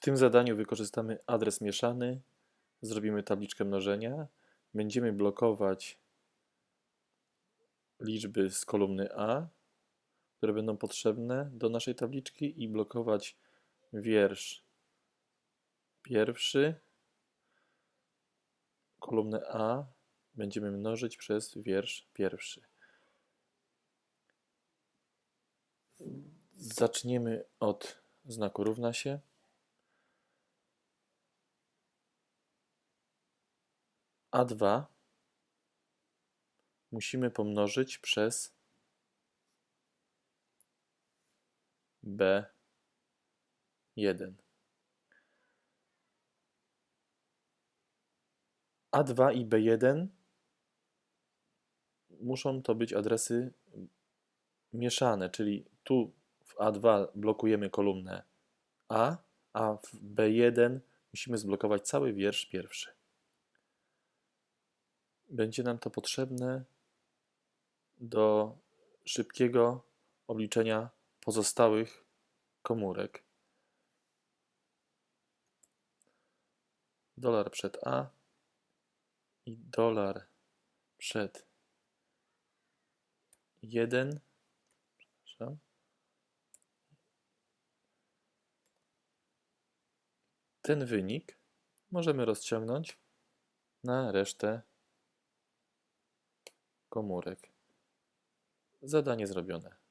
W tym zadaniu wykorzystamy adres mieszany, zrobimy tabliczkę mnożenia, będziemy blokować liczby z kolumny A, które będą potrzebne do naszej tabliczki i blokować wiersz pierwszy, kolumnę A będziemy mnożyć przez wiersz pierwszy. Zaczniemy od znaku równa się. A2 musimy pomnożyć przez B1. A2 i B1 muszą to być adresy mieszane, czyli tu w A2 blokujemy kolumnę A, a w B1 musimy zblokować cały wiersz pierwszy. Będzie nam to potrzebne do szybkiego obliczenia pozostałych komórek. Dolar przed A i dolar przed 1. Przepraszam. Ten wynik możemy rozciągnąć na resztę komórek. Zadanie zrobione.